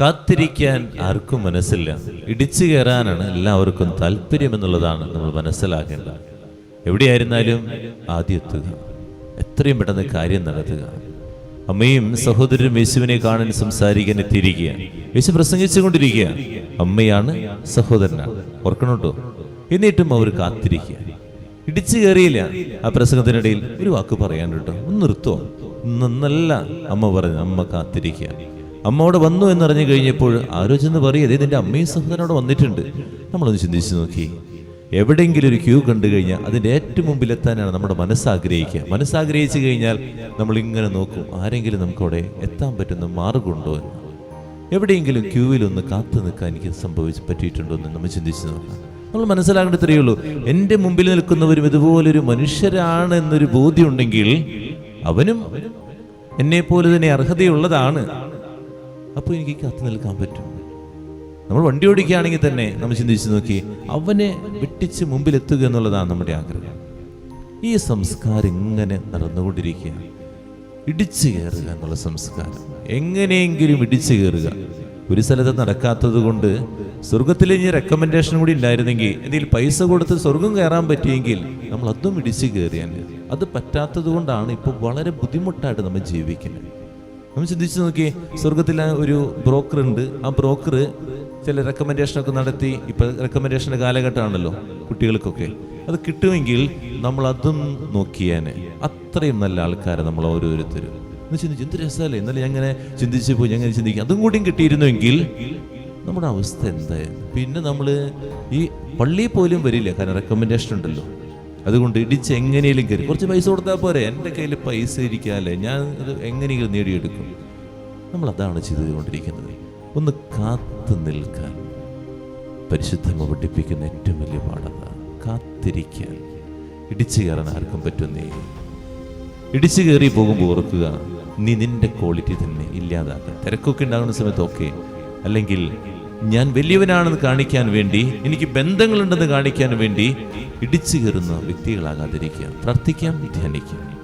കാത്തിരിക്കാൻ ആർക്കും മനസ്സില്ല. ഇടിച്ചു കയറാനാണ് എല്ലാവർക്കും താല്പര്യം എന്നുള്ളതാണ് നമ്മൾ മനസ്സിലാക്കേണ്ടത്. എവിടെയായിരുന്നാലും ആദ്യം എത്തുക എത്രയും പെട്ടെന്ന് കാര്യം നടത്തുക. അമ്മയും സഹോദരനും യേശുവിനെ കാണാൻ സംസാരിക്കാൻ എത്തിയിരിക്കുക. യേശു പ്രസംഗിച്ചുകൊണ്ടിരിക്കുക. അമ്മയാണ് സഹോദരനാണ്. ഓർക്കണം കേട്ടോ എന്നിട്ടും അവർ കാത്തിരിക്കുക. ഇടിച്ചു കയറിയില്ല. ആ പ്രസംഗത്തിനിടയിൽ ഒരു വാക്ക് പറയാൻ കേട്ടോ ഒന്ന് നിർത്തോ. നന്നല്ല അമ്മ പറഞ്ഞു അമ്മ കാത്തിരിക്കുക. അമ്മ അവിടെ വന്നു എന്നറിഞ്ഞു കഴിഞ്ഞപ്പോൾ ആരോ ചെന്ന് പറയും അതേ നിന്റെ അമ്മയും സഹോദരനോട് വന്നിട്ടുണ്ട്. നമ്മളൊന്ന് ചിന്തിച്ചു നോക്കി. എവിടെയെങ്കിലും ഒരു ക്യൂ കണ്ടു കഴിഞ്ഞാൽ അതിന്റെ ഏറ്റവും മുമ്പിലെത്താനാണ് നമ്മുടെ മനസ്സാഗ്രഹിക്കുക. മനസ്സാഗ്രഹിച്ചു കഴിഞ്ഞാൽ നമ്മൾ ഇങ്ങനെ നോക്കും ആരെങ്കിലും നമുക്കവിടെ എത്താൻ പറ്റുന്ന മാർഗമുണ്ടോ എന്ന്. എവിടെയെങ്കിലും ക്യൂവിൽ ഒന്ന് കാത്തു നിൽക്കാൻ എനിക്ക് സംഭവിച്ച് പറ്റിയിട്ടുണ്ടോ എന്ന് നമ്മൾ ചിന്തിച്ചു നോക്കാം. നമ്മൾ മനസ്സിലാക്കേണ്ട ഇത്രയേ ഉള്ളൂ. എന്റെ മുമ്പിൽ നിൽക്കുന്നവരും ഇതുപോലൊരു മനുഷ്യരാണ് എന്നൊരു ബോധ്യമുണ്ടെങ്കിൽ അവനും എന്നെ പോലെ തന്നെ അർഹതയുള്ളതാണ്. അപ്പോൾ എനിക്ക് കത്ത് നിൽക്കാൻ പറ്റും. നമ്മൾ വണ്ടി ഓടിക്കുകയാണെങ്കിൽ തന്നെ നമ്മൾ ചിന്തിച്ച് നോക്കി അവനെ വെട്ടിച്ച് മുമ്പിലെത്തുക എന്നുള്ളതാണ് നമ്മുടെ ആഗ്രഹം. ഈ സംസ്കാരം ഇങ്ങനെ നടന്നുകൊണ്ടിരിക്കുക. ഇടിച്ചു കയറുക എന്നുള്ള സംസ്കാരം. എങ്ങനെയെങ്കിലും ഇടിച്ചു കയറുക. ഒരു സ്ഥലത്ത് നടക്കാത്തത് കൊണ്ട് സ്വർഗത്തിൽ ഇനി റെക്കമെൻഡേഷൻ കൂടി ഉണ്ടായിരുന്നെങ്കിൽ എന്തെങ്കിലും പൈസ കൊടുത്ത് സ്വർഗം കയറാൻ പറ്റിയെങ്കിൽ നമ്മൾ അതും ഇടിച്ചു കയറിയാൽ അത് പറ്റാത്തത് കൊണ്ടാണ് ഇപ്പോൾ വളരെ ബുദ്ധിമുട്ടായിട്ട് നമ്മൾ ജീവിക്കുന്നത്. നമ്മൾ ചിന്തിച്ചു നോക്കി. സ്വർഗത്തിൽ ഒരു ബ്രോക്കർ ഉണ്ട് ആ ബ്രോക്കർ ചില റെക്കമെൻഡേഷനൊക്കെ നടത്തി. ഇപ്പൊ റെക്കമെൻഡേഷന്റെ കാലഘട്ടമാണല്ലോ കുട്ടികൾക്കൊക്കെ. അത് കിട്ടുമെങ്കിൽ നമ്മൾ അതും നോക്കിയേനെ. അത്രയും നല്ല ആൾക്കാരെ നമ്മൾ ഓരോരുത്തരും. എന്ന് ചിന്തിച്ചു എന്ത് രസമല്ലേ? ഇന്നലെ ഞാൻ അങ്ങനെ ചിന്തിച്ചു പോയി ഞാൻ അങ്ങനെ ചിന്തിക്കും. അതും കൂടിയും കിട്ടിയിരുന്നുവെങ്കിൽ നമ്മുടെ അവസ്ഥ എന്തായിരുന്നു? പിന്നെ നമ്മൾ ഈ പള്ളിയിൽ പോലും വരില്ല. കാരണം റെക്കമെൻഡേഷൻ ഉണ്ടല്ലോ. അതുകൊണ്ട് ഇടിച്ച് എങ്ങനെയും കയറി. കുറച്ച് പൈസ കൊടുത്താൽ പോരെ. എന്റെ കയ്യിൽ പൈസ ഇരിക്കാല്ലേ? ഞാൻ അത് എങ്ങനെയെങ്കിലും നേടിയെടുക്കും. നമ്മൾ അതാണ് ചെയ്തുകൊണ്ടിരിക്കുന്നത്. ഒന്ന് കാത്തു നിൽക്കാൻ. പരിശുദ്ധമ പഠിപ്പിക്കുന്ന ഏറ്റവും വലിയ പാഠത കാത്തിരിക്കാൻ. ഇടിച്ചു കയറാൻ ആർക്കും പറ്റുന്നേ? ഇടിച്ചു കയറി പോകുമ്പോൾ ഓർക്കുക നീ നിന്റെ ക്വാളിറ്റി തന്നെ ഇല്ലാതാക്കുക തിരക്കൊക്കെ ഉണ്ടാകുന്ന സമയത്ത് ഓക്കെ. അല്ലെങ്കിൽ ഞാൻ വലിയവനാണെന്ന് കാണിക്കാൻ വേണ്ടി എനിക്ക് ബന്ധങ്ങളുണ്ടെന്ന് കാണിക്കാൻ വേണ്ടി ഇടിച്ചു കയറുന്ന വ്യക്തികളാകാതിരിക്കുക പ്രാർത്ഥിക്കാം ധ്യാനിക്കാം.